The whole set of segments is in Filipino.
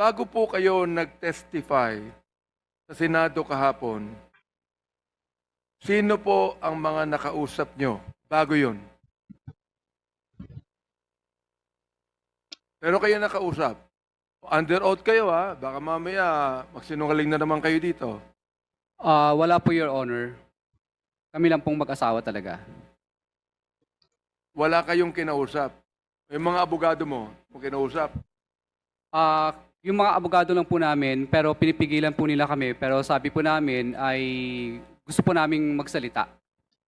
bago po kayo nag-testify sa Senado kahapon, sino po ang mga nakausap nyo bago yun? Pero kayo nakausap. Under oath kayo ha. Baka mamaya magsinungaling na naman kayo dito. Ah, wala po, Your Honor. Kami lang pong mag-asawa talaga. Wala kayong kinausap. Yung mga abogado mo, mo kinausap. Ah, yung mga abogado lang po namin, pero pinipigilan po nila kami. Pero sabi po namin ay gusto po naming magsalita.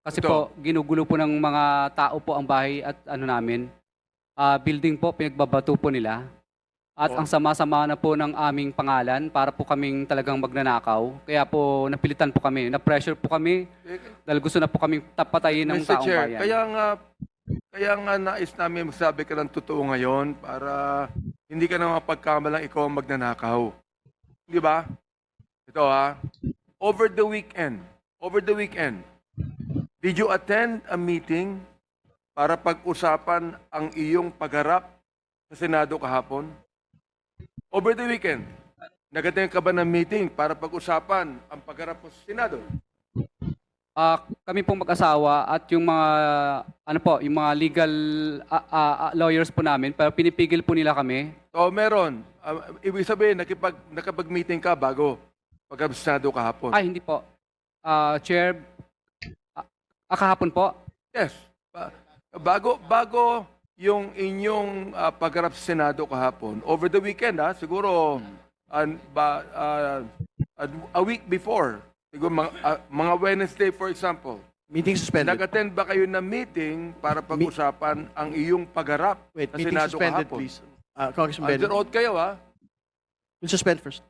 Kasi Ito. po, ginugulo po ng mga tao po ang bahay at ano namin. Ah, building po, pinagbabato po nila. At Oh. ang sama-sama na po ng aming pangalan para po kaming talagang magnanakaw. Kaya po napilitan po kami, na-pressure po kami dahil gusto na po kami tapatayin ng Mr. taong Chair, bayan. kaya nga, kaya nga nais namin magsabi ka ng totoo ngayon para hindi ka na mapagkamalang ikaw ang magnanakaw. Di ba? Ito ha. Over the weekend, over the weekend, did you attend a meeting para pag-usapan ang iyong pagharap sa Senado kahapon? Over the weekend, nag-attend ka ba ng meeting para pag-usapan ang pagharap sa Senado? Ah, kami pong mag-asawa at yung mga ano po, yung mga legal ah, ah, ah, lawyers po namin, pero pinipigil po nila kami. O meron. Ah, ibig sabihin, nakipag, nakapag-meeting ka bago pagkabisado kahapon. Ay, hindi po. Ah, chair, ah, ah, kahapon po. Yes. Ba- bago, bago yung inyong ah, pagharap sa Senado kahapon, over the weekend, ha, siguro an- ba, ah, a week before, siguro mga, ah, mga Wednesday, for example, Meeting suspended. nag-attend ba kayo ng meeting para pag-usapan ang iyong pagharap Wait, sa meeting Senado suspended, kahapon? please. Uh, Congressman Under Bennett. oath kayo, ha? We'll suspend first.